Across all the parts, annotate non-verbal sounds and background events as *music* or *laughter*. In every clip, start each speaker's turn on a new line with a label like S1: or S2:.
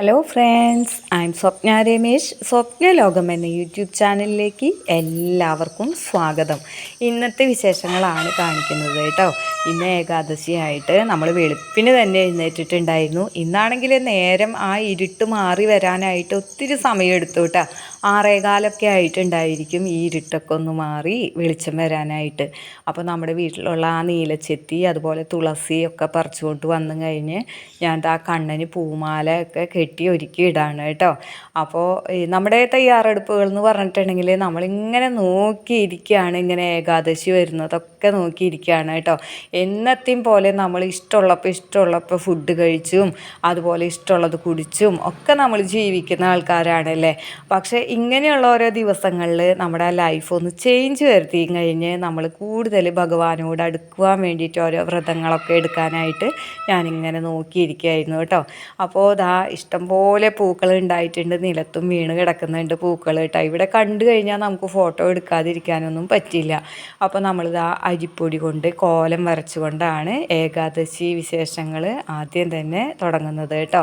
S1: Hello friends I am Swapna Ramesh Swapna ലോകം എന്ന YouTube ചാനലിലേക്ക് എല്ലാവർക്കും സ്വാഗതം. ഇന്നത്തെ വിശേഷങ്ങളാണ് കാണിക്കുന്നത് കേട്ടോ. ഇന്ന് ഏകാദശിയായിട്ട് നമ്മൾ വെളുപ്പിന് തന്നെ എഴുന്നേറ്റിട്ടുണ്ടായിരുന്നു. ഇന്നാണെങ്കിൽ നേരം ആ ഇരുട്ട് മാറി വരാനായിട്ട് ഒത്തിരി സമയം എടുത്തു കേട്ടോ. ആറേകാലൊക്കെ ആയിട്ടുണ്ടായിരിക്കും ഈ ഇരുട്ടൊക്കെ ഒന്ന് മാറി വെളിച്ചം വരാനായിട്ട്. അപ്പോൾ നമ്മുടെ വീട്ടിലുള്ള ആ നീലച്ചെത്തി അതുപോലെ തുളസി ഒക്കെ പറിച്ചുകൊണ്ട് വന്നു കഴിഞ്ഞ് ഞാൻ ആ കണ്ണന് പൂമാലയൊക്കെ കെട്ടി ഒരുക്കി ഇടാണ് കേട്ടോ. അപ്പോൾ നമ്മുടെ തയ്യാറെടുപ്പുകൾ എന്ന് പറഞ്ഞിട്ടുണ്ടെങ്കിൽ നമ്മളിങ്ങനെ നോക്കിയിരിക്കുകയാണ് ഇങ്ങനെ ഏകാദശി വരുന്നതൊക്കെ. നോക്കിയിരിക്കുകയാണ് കേട്ടോ. എന്നത്തെയും പോലെ നമ്മൾ ഇഷ്ടമുള്ളപ്പോൾ ഇഷ്ടമുള്ളപ്പോൾ ഫുഡ് കഴിച്ചും അതുപോലെ ഇഷ്ടമുള്ളത് കുടിച്ചും ഒക്കെ നമ്മൾ ജീവിക്കുന്ന ആൾക്കാരാണല്ലേ പക്ഷേ ഇങ്ങനെയുള്ള ഓരോ ദിവസങ്ങളിൽ നമ്മുടെ ലൈഫ് ഒന്ന് ചേഞ്ച് വരുത്തി കഴിഞ്ഞ് നമ്മൾ കൂടുതൽ ഭഗവാനോട് അടുക്കുവാൻ വേണ്ടിയിട്ട് ഓരോ വ്രതങ്ങളൊക്കെ എടുക്കാനായിട്ട് ഞാനിങ്ങനെ നോക്കിയിരിക്കുകയായിരുന്നു കേട്ടോ. അപ്പോൾ ഇതാ ഇഷ്ടംപോലെ പൂക്കൾ ഉണ്ടായിട്ടുണ്ട്. നിലത്തും വീണ് കിടക്കുന്നുണ്ട് പൂക്കൾ കേട്ടോ. ഇവിടെ കണ്ടു കഴിഞ്ഞാൽ നമുക്ക് ഫോട്ടോ എടുക്കാതിരിക്കാനൊന്നും പറ്റില്ല അപ്പോൾ നമ്മളിതാ അരിപ്പൊടി കൊണ്ട് കോലം വരച്ചുകൊണ്ടാണ് ഏകാദശി വിശേഷങ്ങൾ ആദ്യം തന്നെ തുടങ്ങുന്നത് കേട്ടോ.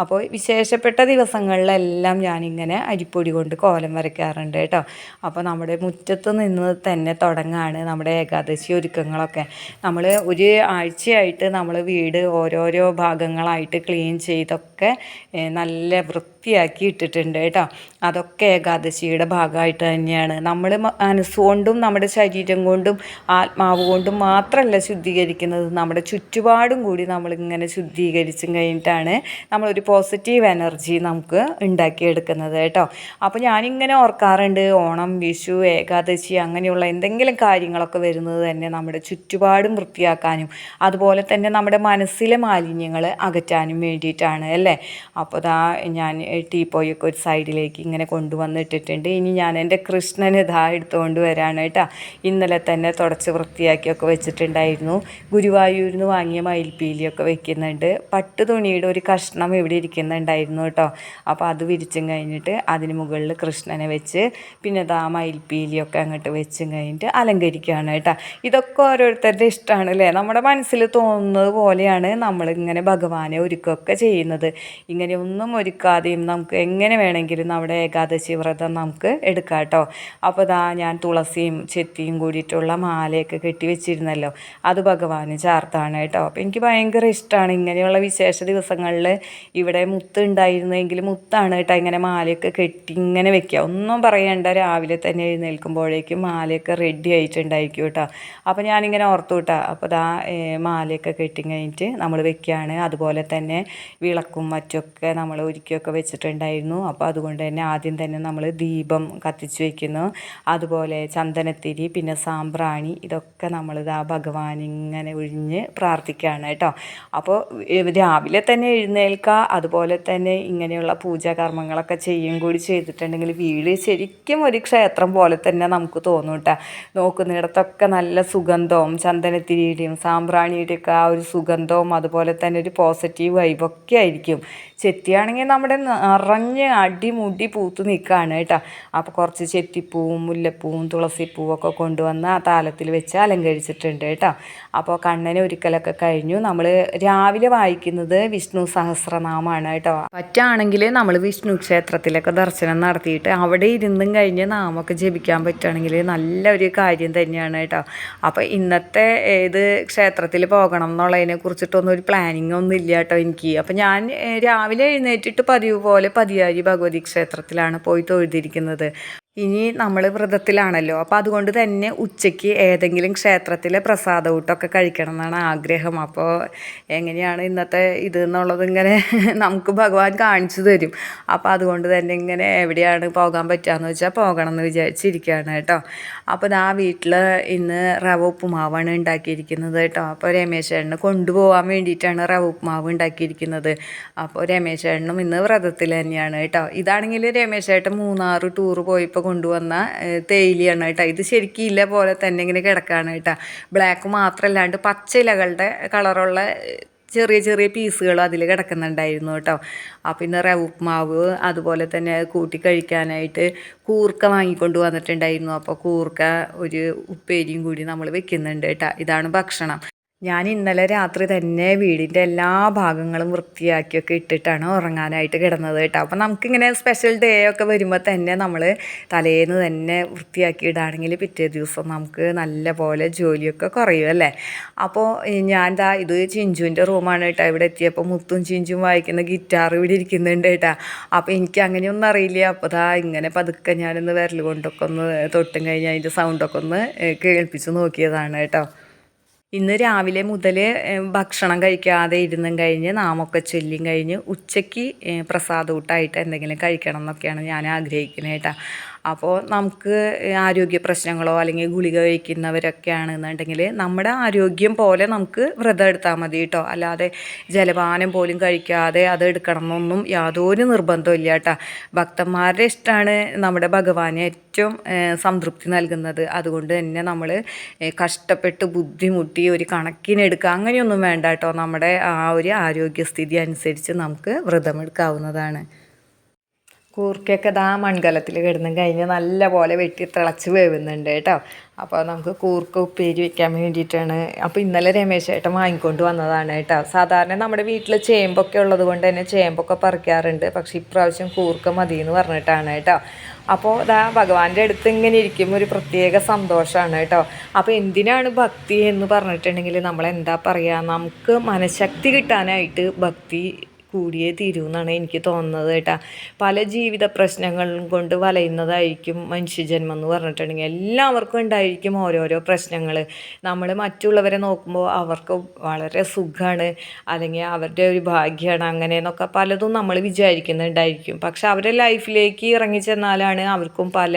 S1: അപ്പോൾ വിശേഷപ്പെട്ട ദിവസങ്ങളിലെല്ലാം ഞാനിങ്ങനെ അരിപ്പൊടി കൊണ്ട് കോലം വരയ്ക്കാറുണ്ട് കേട്ടോ. അപ്പോൾ നമ്മുടെ മുറ്റത്ത് നിന്ന് തന്നെ തുടങ്ങാണ് നമ്മുടെ ഏകാദശി ഒരുക്കങ്ങളൊക്കെ. നമ്മൾ ഒരു ആഴ്ചയായിട്ട് നമ്മൾ വീട് ഓരോരോ ഭാഗങ്ങളായിട്ട് ക്ലീൻ ചെയ്തൊക്കെ നല്ല വൃത്തിയാക്കി ഇട്ടിട്ടുണ്ട് കേട്ടോ. അതൊക്കെ ഏകാദശിയുടെ ഭാഗമായിട്ട് തന്നെയാണ്. നമ്മൾ മനസ്സുകൊണ്ടും നമ്മുടെ ശരീരം കൊണ്ടും ആത്മാവ് കൊണ്ടും മാത്രമല്ല ശുദ്ധീകരിക്കുന്നത്. നമ്മുടെ ചുറ്റുപാടും കൂടി നമ്മളിങ്ങനെ ശുദ്ധീകരിച്ചും കഴിഞ്ഞിട്ടാണ് നമ്മളൊരു പോസിറ്റീവ് എനർജി നമുക്ക് ഉണ്ടാക്കിയെടുക്കുന്നത് കേട്ടോ. അപ്പോൾ ഞാനിങ്ങനെ ഓർക്കാറുണ്ട് ഓണം വിഷു ഏകാദശി അങ്ങനെയുള്ള എന്തെങ്കിലും കാര്യങ്ങളൊക്കെ വരുന്നത് തന്നെ നമ്മുടെ ചുറ്റുപാടും വൃത്തിയാക്കാനും അതുപോലെ തന്നെ നമ്മുടെ മനസ്സിലെ മാലിന്യങ്ങൾ അകറ്റാനും വേണ്ടിയിട്ടാണ് അല്ലേ? അപ്പോൾ ഞാൻ ടീപ്പോയൊക്കെ ഒരു സൈഡിലേക്ക് ഇങ്ങനെ കൊണ്ടുവന്നിട്ടിട്ടുണ്ട്. ഇനി ഞാൻ എന്റെ കൃഷ്ണന് ഇതാ എടുത്തുകൊണ്ട് വരാണ് കേട്ടോ. ഇന്നലെ തന്നെ തുടച്ച് വൃത്തിയാക്കിയൊക്കെ വെച്ചിട്ടുണ്ടായിരുന്നു. ഗുരുവായൂരിൽ നിന്ന് വാങ്ങിയ മയിൽപ്പീലിയൊക്കെ വെക്കുന്നുണ്ട്. പട്ട് തുണിയുടെ ഒരു കഷ്ണം ഇവിടെ ഇരിക്കുന്നുണ്ടായിരുന്നു കേട്ടോ. അപ്പോൾ അത് വിരിച്ചും കഴിഞ്ഞിട്ട് അതിന് മുകളിൽ കൃഷ്ണനെ വെച്ച് പിന്നെ ദാ മയിൽപ്പീലിയൊക്കെ അങ്ങോട്ട് വെച്ചും കഴിഞ്ഞിട്ട് അലങ്കരിക്കുകയാണ് കേട്ടോ. ഇതൊക്കെ ഓരോരുത്തരുടെ ഇഷ്ടമാണ് അല്ലേ നമ്മുടെ മനസ്സിൽ തോന്നുന്നത് പോലെയാണ് നമ്മളിങ്ങനെ ഭഗവാനെ ഒരുക്കൊക്കെ ചെയ്യുന്നത്. ഇങ്ങനെ ഒന്നും ഒരുക്കാതെയും നമുക്ക് എങ്ങനെ വേണമെങ്കിലും നമ്മുടെ ഏകാദശി വ്രതം നമുക്ക് എടുക്കാം കേട്ടോ. അപ്പോൾ ദാ ഞാൻ തുളസിയും ചെത്തിയും കൂടിയിട്ടുള്ള മാലയൊക്കെ കെട്ടി വെച്ചിരുന്നല്ലോ അത് ഭഗവാന് ചാർത്താണ് കേട്ടോ. അപ്പോൾ എനിക്ക് ഭയങ്കര ഇഷ്ടമാണ് ഇങ്ങനെയുള്ള വിശേഷ ദിവസങ്ങളിൽ ഇവിടെ മുത്ത് ഉണ്ടായിരുന്നെങ്കിൽ മുത്താണ് കേട്ടോ ഇങ്ങനെ മാലയൊക്കെ കെട്ടി ഇങ്ങനെ വെക്കുക. ഒന്നും പറയണ്ട രാവിലെ തന്നെ എഴുന്നേൽക്കുമ്പോഴേക്കും മാലയൊക്കെ റെഡി ആയിട്ടുണ്ടായിരിക്കും കേട്ടോ. അപ്പോൾ ഞാനിങ്ങനെ ഓർത്തു കേട്ടോ. അപ്പോൾ ദാ മാലയൊക്കെ കെട്ടി കഴിഞ്ഞിട്ട് നമ്മൾ വെക്കുകയാണ്. അതുപോലെ തന്നെ വിളക്കും മറ്റൊക്കെ നമ്മൾ ഒരുക്കിയൊക്കെ വെച്ചിട്ടുണ്ടായിരുന്നു. അപ്പോൾ അതുകൊണ്ട് തന്നെ ആദ്യം തന്നെ നമ്മൾ ദീപം കത്തിച്ച് വയ്ക്കുന്നു അതുപോലെ ചന്ദനത്തിരി പിന്നെ സാമ്പ്രാണി ഇതൊക്കെ നമ്മൾ ആ ഭഗവാൻ ഇങ്ങനെ ഒഴിഞ്ഞ് പ്രാർത്ഥിക്കുകയാണ് കേട്ടോ. അപ്പോൾ രാവിലെ തന്നെ എഴുന്നേൽക്കുക അതുപോലെ തന്നെ ഇങ്ങനെയുള്ള പൂജാകർമ്മങ്ങളൊക്കെ ചെയ്യും കൂടി ചെയ്തിട്ടുണ്ടെങ്കിൽ വീട് ശരിക്കും ഒരു ക്ഷേത്രം പോലെ തന്നെ നമുക്ക് തോന്നും കേട്ടോ. നോക്കുന്നിടത്തൊക്കെ നല്ല സുഗന്ധവും ചന്ദനത്തിരിയുടെയും സാമ്പ്രാണിയുടെയൊക്കെ ആ ഒരു സുഗന്ധവും അതുപോലെ തന്നെ ഒരു പോസിറ്റീവ് വൈബൊക്കെ ആയിരിക്കും. ചെത്തിയാണെങ്കിൽ നമ്മുടെ നിറഞ്ഞ് അടിമുടി പൂത്ത് നിൽക്കുകയാണ് കേട്ടോ. അപ്പോൾ കുറച്ച് ചെത്തിപ്പൂവും മുല്ലപ്പൂവും തുളസിപ്പൂവൊക്കെ കൊണ്ടുവന്ന് ആ താലത്തിൽ വെച്ച് അലങ്കരിച്ചിട്ടുണ്ട് കേട്ടോ. അപ്പോൾ കണ്ണനെ ഒരിക്കലൊക്കെ കഴിഞ്ഞു. നമ്മൾ രാവിലെ വായിക്കുന്നത് വിഷ്ണു സഹസ്രനാമമാണ് കേട്ടോ. പറ്റുകയാണെങ്കിൽ നമ്മൾ വിഷ്ണു ക്ഷേത്രത്തിലൊക്കെ ദർശനം നടത്തിയിട്ട് അവിടെ ഇരുന്നും കഴിഞ്ഞ് നാമൊക്കെ ജപിക്കാൻ പറ്റുകയാണെങ്കിൽ നല്ലൊരു കാര്യം തന്നെയാണ് കേട്ടോ. അപ്പോൾ ഇന്നത്തെ ഏത് ക്ഷേത്രത്തിൽ പോകണം എന്നുള്ളതിനെ കുറിച്ചിട്ടൊന്നും ഒരു പ്ലാനിങ് ഒന്നും ഇല്ല കേട്ടോ എനിക്ക്. അപ്പോൾ ഞാൻ രാവിലെ എഴുന്നേറ്റിട്ട് പതിവ് പോലെ പതിയാരി ഭഗവതി ക്ഷേത്രത്തിലാണ് പോയി തൊഴുതിരിക്കുന്നത്. ഇനി നമ്മൾ വ്രതത്തിലാണല്ലോ. അപ്പോൾ അതുകൊണ്ട് തന്നെ ഉച്ചയ്ക്ക് ഏതെങ്കിലും ക്ഷേത്രത്തിലെ പ്രസാദ ഊട്ടമൊക്കെ കഴിക്കണം എന്നാണ് ആഗ്രഹം. അപ്പോൾ എങ്ങനെയാണ് ഇന്നത്തെ ഇത് എന്നുള്ളത് ഇങ്ങനെ *laughs* നമുക്ക് ഭഗവാൻ കാണിച്ചു തരും. അപ്പോൾ അതുകൊണ്ട് തന്നെ ഇങ്ങനെ എവിടെയാണ് പോകാൻ പറ്റുകയെന്ന് വെച്ചാൽ പോകണം എന്ന് വിചാരിച്ചിരിക്കുകയാണ് കേട്ടോ. അപ്പോൾ ആ വീട്ടിൽ ഇന്ന് റവ ഉപ്പുമാവാണ് ഉണ്ടാക്കിയിരിക്കുന്നത് കേട്ടോ. അപ്പോൾ രമേശേട്ടന് കൊണ്ടുപോകാൻ വേണ്ടിയിട്ടാണ് റവ ഉപ്പുമാവ് ഉണ്ടാക്കിയിരിക്കുന്നത്. അപ്പോൾ രമേശേട്ടനും ഇന്ന് വ്രതത്തിൽ തന്നെയാണ് കേട്ടോ. ഇതാണെങ്കിൽ രമേശേട്ടൻ മൂന്നാറ് ടൂർ പോയപ്പോൾ കൊണ്ടുവന്ന തേയിലയാണ് കേട്ടോ. ഇത് ശരിക്കും ഇല പോലെ തന്നെ ഇങ്ങനെ കിടക്കുകയാണ് കേട്ടോ. ബ്ലാക്ക് മാത്രമല്ലാണ്ട് പച്ച ഇലകളുടെ കളറുള്ള ചെറിയ ചെറിയ പീസുകൾ അതിൽ കിടക്കുന്നുണ്ടായിരുന്നു കേട്ടോ. അപ്പം പിന്നെ റവ ഉപ്മാവ് അതുപോലെ തന്നെ കൂട്ടി കഴിക്കാനായിട്ട് കൂർക്ക വാങ്ങിക്കൊണ്ട് വന്നിട്ടുണ്ടായിരുന്നു. അപ്പോൾ കൂർക്ക ഒരു ഉപ്പേരിയും കൂടി നമ്മൾ വെക്കുന്നുണ്ട് കേട്ടോ. ഇതാണ് ഭക്ഷണം. ഞാൻ ഇന്നലെ രാത്രി തന്നെ വീടിന്റെ എല്ലാ ഭാഗങ്ങളും വൃത്തിയാക്കിയൊക്കെ ഇട്ടിട്ടാണ് ഉറങ്ങാനായിട്ട് കിടന്നത് കേട്ടോ. അപ്പോൾ നമുക്കിങ്ങനെ സ്പെഷ്യൽ ഡേ ഒക്കെ വരുമ്പോൾ തന്നെ നമ്മൾ തലേന്ന് തന്നെ വൃത്തിയാക്കി ഇടുകയാണെങ്കിൽ പിറ്റേ ദിവസം നമുക്ക് നല്ല പോലെ ജോലിയൊക്കെ കുറയും അല്ലേ? അപ്പോൾ ഞാൻ ദാ ഇത് ചിഞ്ചുവിന്റെ റൂമാണ് കേട്ടോ. ഇവിടെ എത്തിയപ്പോൾ മുത്തും ചിഞ്ചും വായിക്കുന്ന ഗിറ്റാർ ഇവിടെ ഇരിക്കുന്നുണ്ട് കേട്ടോ. അപ്പോൾ എനിക്ക് അങ്ങനെയൊന്നും അറിയില്ല. അപ്പോൾ ദാ ഇങ്ങനെ പതുക്കെ ഞാനൊന്ന് വിരൽ കൊണ്ടൊക്കെ ഒന്ന് തൊട്ടും കഴിഞ്ഞ് അതിന്റെ സൗണ്ടൊക്കെ ഒന്ന് കേൾപ്പിച്ച് നോക്കിയതാണ് കേട്ടോ. ഇന്ന് രാവിലെ മുതൽ ഭക്ഷണം കഴിക്കാതെ ഇരുന്നും കഴിഞ്ഞ് നാമൊക്കെ ചൊല്ലിയും കഴിഞ്ഞ് ഉച്ചയ്ക്ക് പ്രസാദ പ്രസാദൂട്ടായിട്ട് എന്തെങ്കിലും കഴിക്കണം എന്നൊക്കെയാണ് ഞാൻ ആഗ്രഹിക്കുന്നത് കേട്ടോ. അപ്പോൾ നമുക്ക് ആരോഗ്യ പ്രശ്നങ്ങളോ അല്ലെങ്കിൽ ഗുളിക കഴിക്കുന്നവരൊക്കെ ആണെന്നുണ്ടെങ്കിൽ നമ്മുടെ ആരോഗ്യം പോലെ നമുക്ക് വ്രതം എടുത്താൽ മതി കേട്ടോ അല്ലാതെ ജലപാനം പോലും കഴിക്കാതെ അത് എടുക്കണം എന്നൊന്നും യാതൊരു നിർബന്ധമില്ല കേട്ടോ ഭക്തന്മാരുടെ ഇഷ്ടമാണ് നമ്മുടെ ഭഗവാനെ ഏറ്റവും സംതൃപ്തി നൽകുന്നത്. അതുകൊണ്ട് തന്നെ നമ്മൾ കഷ്ടപ്പെട്ട് ബുദ്ധിമുട്ടി ഒരു കണക്കിനെടുക്കുക അങ്ങനെയൊന്നും വേണ്ട കേട്ടോ നമ്മുടെ ആ ഒരു ആരോഗ്യസ്ഥിതി അനുസരിച്ച് നമുക്ക് വ്രതമെടുക്കാവുന്നതാണ്. കൂർക്കയൊക്കെ ഇതാ മൺകലത്തിൽ കിടന്നും കഴിഞ്ഞ് നല്ല പോലെ വെട്ടി തിളച്ച് വേവുന്നുണ്ട് കേട്ടോ. അപ്പോൾ നമുക്ക് കൂർക്ക ഉപ്പേരി വെക്കാൻ വേണ്ടിയിട്ടാണ്. അപ്പോൾ ഇന്നലെ രമേശ് ഏട്ടൻ വാങ്ങിക്കൊണ്ട് വന്നതാണ് കേട്ടോ. സാധാരണ നമ്മുടെ വീട്ടിൽ ചേമ്പൊക്കെ ഉള്ളത് കൊണ്ട് തന്നെ ചേമ്പൊക്കെ പറിക്കാറുണ്ട്. പക്ഷേ ഇപ്രാവശ്യം കൂർക്ക മതി എന്ന് പറഞ്ഞിട്ടാണ് കേട്ടോ. അപ്പോൾ ഇതാ ഭഗവാന്റെ അടുത്ത് ഇങ്ങനെ ഇരിക്കുമ്പോൾ ഒരു പ്രത്യേക സന്തോഷമാണ് കേട്ടോ. അപ്പോൾ എന്തിനാണ് ഭക്തി എന്ന് പറഞ്ഞിട്ടുണ്ടെങ്കിൽ നമ്മൾ എന്താ പറയുക? നമുക്ക് മനഃശക്തി കിട്ടാനായിട്ട് ഭക്തി കൂടിയേ തീരൂ എന്നാണ് എനിക്ക് തോന്നുന്നത് കേട്ടോ. പല ജീവിത പ്രശ്നങ്ങളും കൊണ്ട് വലയുന്നതായിരിക്കും മനുഷ്യജന്മം എന്ന് പറഞ്ഞിട്ടുണ്ടെങ്കിൽ. എല്ലാവർക്കും ഉണ്ടായിരിക്കും ഓരോരോ പ്രശ്നങ്ങൾ നമ്മൾ മറ്റുള്ളവരെ നോക്കുമ്പോൾ അവർക്ക് വളരെ സുഖമാണ് അല്ലെങ്കിൽ അവരുടെ ഒരു ഭാഗ്യമാണ് അങ്ങനെ എന്നൊക്കെ പലതും നമ്മൾ വിചാരിക്കുന്നുണ്ടായിരിക്കും. പക്ഷെ അവരുടെ ലൈഫിലേക്ക് ഇറങ്ങി ചെന്നാലാണ് അവർക്കും പല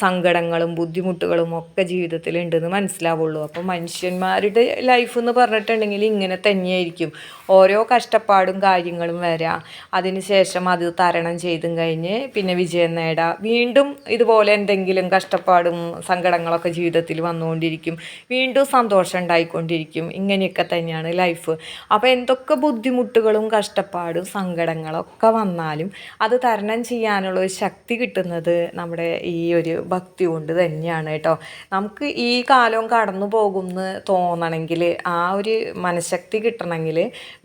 S1: സങ്കടങ്ങളും ബുദ്ധിമുട്ടുകളും ഒക്കെ ജീവിതത്തിൽ ഉണ്ടെന്ന് മനസ്സിലാവുള്ളൂ. അപ്പോൾ മനുഷ്യന്മാരുടെ ലൈഫ് എന്ന് പറഞ്ഞിട്ടുണ്ടെങ്കിൽ ഇങ്ങനെ തന്നെയായിരിക്കും. ഓരോ കഷ്ടപ്പാടും കാര്യങ്ങളും വരാം അതിനുശേഷം അത് തരണം ചെയ്തും കഴിഞ്ഞ് പിന്നെ വിജയം നേടാം. വീണ്ടും ഇതുപോലെ എന്തെങ്കിലും കഷ്ടപ്പാടും സങ്കടങ്ങളൊക്കെ ജീവിതത്തിൽ വന്നുകൊണ്ടിരിക്കും. വീണ്ടും സന്തോഷം ഉണ്ടായിക്കൊണ്ടിരിക്കും. ഇങ്ങനെയൊക്കെ തന്നെയാണ് ലൈഫ്. അപ്പോൾ എന്തൊക്കെ ബുദ്ധിമുട്ടുകളും കഷ്ടപ്പാടും സങ്കടങ്ങളൊക്കെ വന്നാലും അത് തരണം ചെയ്യാനുള്ള ഒരു ശക്തി കിട്ടുന്നത് നമ്മുടെ ഈ ഒരു ഭക്തി കൊണ്ട് തന്നെയാണ് കേട്ടോ. നമുക്ക് ഈ കാലവും കടന്നു പോകുമെന്ന് തോന്നണമെങ്കിൽ ആ ഒരു മനഃശക്തി കിട്ടണമെങ്കിൽ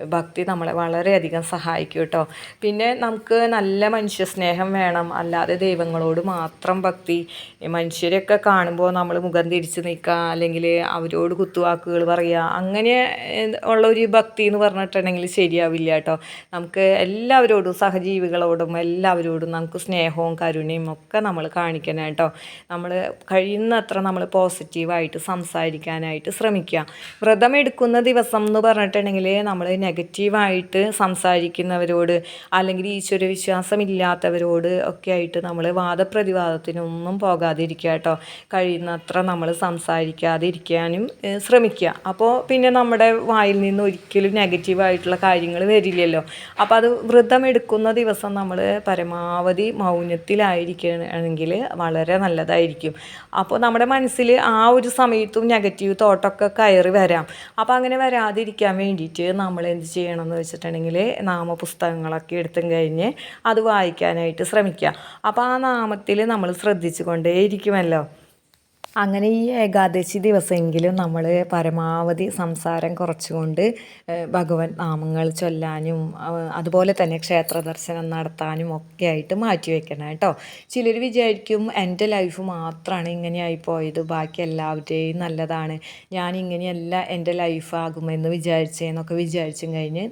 S1: ഭക്തി നമ്മളെ വളരെയധികം സഹായിക്കും കേട്ടോ. പിന്നെ നമുക്ക് നല്ല മനുഷ്യ സ്നേഹം വേണം. അല്ലാതെ ദൈവങ്ങളോട് മാത്രം ഭക്തി. മനുഷ്യരെയൊക്കെ കാണുമ്പോൾ നമ്മൾ മുഖം തിരിച്ച് നിൽക്കുക അല്ലെങ്കിൽ അവരോട് കുത്തുവാക്കുകൾ പറയുക. അങ്ങനെ ഉള്ള ഒരു ഭക്തി എന്ന് പറഞ്ഞിട്ടുണ്ടെങ്കിൽ ശരിയാവില്ല കേട്ടോ. നമുക്ക് എല്ലാവരോടും സഹജീവികളോടും എല്ലാവരോടും നമുക്ക് സ്നേഹവും കരുണയും ഒക്കെ നമ്മൾ കാണിക്കണം കേട്ടോ. നമ്മൾ കഴിയുന്നത്ര നമ്മൾ പോസിറ്റീവായിട്ട് സംസാരിക്കാനായിട്ട് ശ്രമിക്കുക. വ്രതമെടുക്കുന്ന ദിവസം എന്ന് പറഞ്ഞിട്ടുണ്ടെങ്കിൽ നമ്മൾ നെഗറ്റീവായിട്ട് സംസാരിക്കുന്നവരോട് അല്ലെങ്കിൽ ഈശ്വര വിശ്വാസം ഇല്ലാത്തവരോട് ഒക്കെ ആയിട്ട് നമ്മൾ വാദപ്രതിവാദത്തിനൊന്നും പോകാതിരിക്കുക കേട്ടോ. കഴിയുന്നത്ര നമ്മൾ സംസാരിക്കാതിരിക്കാനും ശ്രമിക്കുക. അപ്പോൾ പിന്നെ നമ്മുടെ വായിൽ നിന്ന് ഒരിക്കലും നെഗറ്റീവായിട്ടുള്ള കാര്യങ്ങൾ വരില്ലല്ലോ. അപ്പോൾ അത് വ്രതം എടുക്കുന്ന ദിവസം നമ്മൾ പരമാവധി മൗനത്തിലായിരിക്കുകയാണെങ്കിൽ വളരെ നല്ലതായിരിക്കും. അപ്പോൾ നമ്മുടെ മനസ്സിൽ ആ ഒരു സമയത്തും നെഗറ്റീവ് തോട്ടൊക്കെ കയറി വരാം. അപ്പോൾ അങ്ങനെ വരാതിരിക്കാൻ വേണ്ടിയിട്ട് നമ്മൾ എന്ത് ചെയ്യണമെന്ന് വെച്ചിട്ടുണ്ടെങ്കിൽ നാമപുസ്തകങ്ങളൊക്കെ എടുത്തും കഴിഞ്ഞ് അത് വായിക്കാനായിട്ട് ശ്രമിക്കുക. അപ്പോൾ ആ നാമത്തിൽ നമ്മൾ ശ്രദ്ധിച്ചു കൊണ്ടേയിരിക്കുമല്ലോ അങ്ങനെ ഈ ഏകാദശി ദിവസമെങ്കിലും നമ്മൾ പരമാവധി സംസാരം കുറച്ചുകൊണ്ട് ഭഗവൻ നാമങ്ങൾ ചൊല്ലാനും അതുപോലെ തന്നെ ക്ഷേത്ര ദർശനം നടത്താനും ഒക്കെ ആയിട്ട് മാറ്റി വെക്കണം കേട്ടോ. ചിലർ വിചാരിക്കും എന്റെ ലൈഫ് മാത്രമാണ് ഇങ്ങനെയായി പോയത് ബാക്കി എല്ലാവരുടെയും നല്ലതാണ്. ഞാൻ ഇങ്ങനെയല്ല എന്റെ ലൈഫാകുമെന്ന് വിചാരിച്ചതെന്നൊക്കെ വിചാരിച്ചും കഴിഞ്ഞ്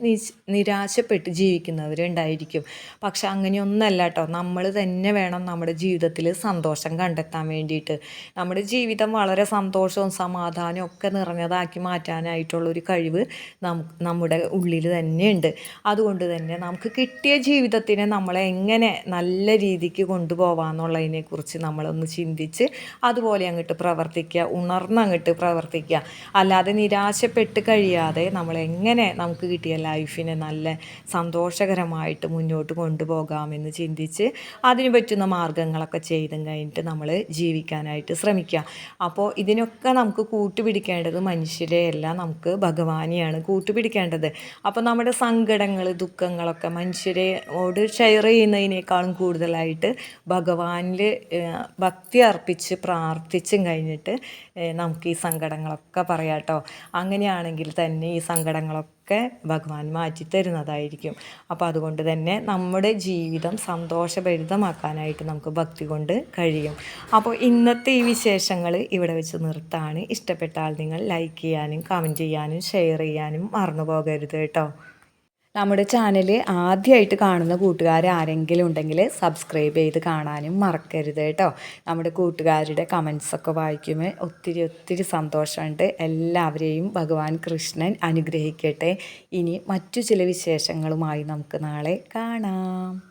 S1: നിരാശപ്പെട്ട് ജീവിക്കുന്നവരുണ്ടായിരിക്കും പക്ഷെ അങ്ങനെയൊന്നല്ല കേട്ടോ. നമ്മൾ തന്നെ വേണം നമ്മുടെ ജീവിതത്തിൽ സന്തോഷം കണ്ടെത്താൻ വേണ്ടിയിട്ട്. നമ്മുടെ ജീവിതം വളരെ സന്തോഷവും സമാധാനവും ഒക്കെ നിറഞ്ഞതാക്കി മാറ്റാനായിട്ടുള്ള ഒരു കഴിവ് നമുക്ക് നമ്മുടെ ഉള്ളിൽ തന്നെയുണ്ട്. അതുകൊണ്ട് തന്നെ നമുക്ക് കിട്ടിയ ജീവിതത്തിനെ നമ്മളെ എങ്ങനെ നല്ല രീതിക്ക് കൊണ്ടുപോകാമെന്നുള്ളതിനെക്കുറിച്ച് നമ്മളൊന്ന് ചിന്തിച്ച് അതുപോലെ അങ്ങോട്ട് പ്രവർത്തിക്കുക ഉണർന്ന് അങ്ങോട്ട് പ്രവർത്തിക്കുക. അല്ലാതെ നിരാശപ്പെട്ട് കഴിയാതെ നമ്മളെങ്ങനെ നമുക്ക് കിട്ടിയ ലൈഫിനെ നല്ല സന്തോഷകരമായിട്ട് മുന്നോട്ട് കൊണ്ടുപോകാമെന്ന് ചിന്തിച്ച് അതിന് പറ്റുന്ന മാർഗങ്ങളൊക്കെ ചെയ്തും കഴിഞ്ഞിട്ട് നമ്മൾ ജീവിക്കാനായിട്ട് ശ്രമിക്കുക അപ്പോൾ ഇതിനൊക്കെ നമുക്ക് കൂട്ടുപിടിക്കേണ്ടത് മനുഷ്യരെയല്ല നമുക്ക് ഭഗവാനെയാണ് കൂട്ടുപിടിക്കേണ്ടത്. അപ്പോൾ നമ്മുടെ സങ്കടങ്ങൾ ദുഃഖങ്ങളൊക്കെ മനുഷ്യരോട് ഷെയർ ചെയ്യുന്നതിനേക്കാളും കൂടുതലായിട്ട് ഭഗവാനിൽ ഭക്തി അർപ്പിച്ച് പ്രാർത്ഥിച്ചും കഴിഞ്ഞിട്ട് നമുക്ക് ഈ സങ്കടങ്ങളൊക്കെ പറയാം കേട്ടോ അങ്ങനെയാണെങ്കിൽ തന്നെ ഈ സങ്കടങ്ങളൊക്കെ ഭഗവാൻ മാറ്റി തരുന്നതായിരിക്കും. അപ്പോൾ അതുകൊണ്ട് തന്നെ നമ്മുടെ ജീവിതം സന്തോഷഭരിതമാക്കാനായിട്ട് നമുക്ക് ഭക്തി കൊണ്ട് കഴിയും. അപ്പോൾ ഇന്നത്തെ ഈ വിശേഷങ്ങൾ ഇവിടെ വെച്ച് നിർത്താണ്. ഇഷ്ടപ്പെട്ടാൽ നിങ്ങൾ ലൈക്ക് ചെയ്യാനും കമന്റ് ചെയ്യാനും ഷെയർ ചെയ്യാനും മറന്നു പോകരുത് കേട്ടോ. നമ്മുടെ ചാനൽ ആദ്യമായിട്ട് കാണുന്ന കൂട്ടുകാർ ആരെങ്കിലും ഉണ്ടെങ്കിൽ സബ്സ്ക്രൈബ് ചെയ്ത് കാണാനും മറക്കരുത് കേട്ടോ നമ്മുടെ കൂട്ടുകാരുടെ കമൻസൊക്കെ വായിക്കുമ്പോൾ ഒത്തിരി ഒത്തിരി സന്തോഷമുണ്ട്. എല്ലാവരെയും ഭഗവാൻ കൃഷ്ണൻ അനുഗ്രഹിക്കട്ടെ. ഇനി മറ്റു ചില വിശേഷങ്ങളുമായി നമുക്ക് നാളെ കാണാം.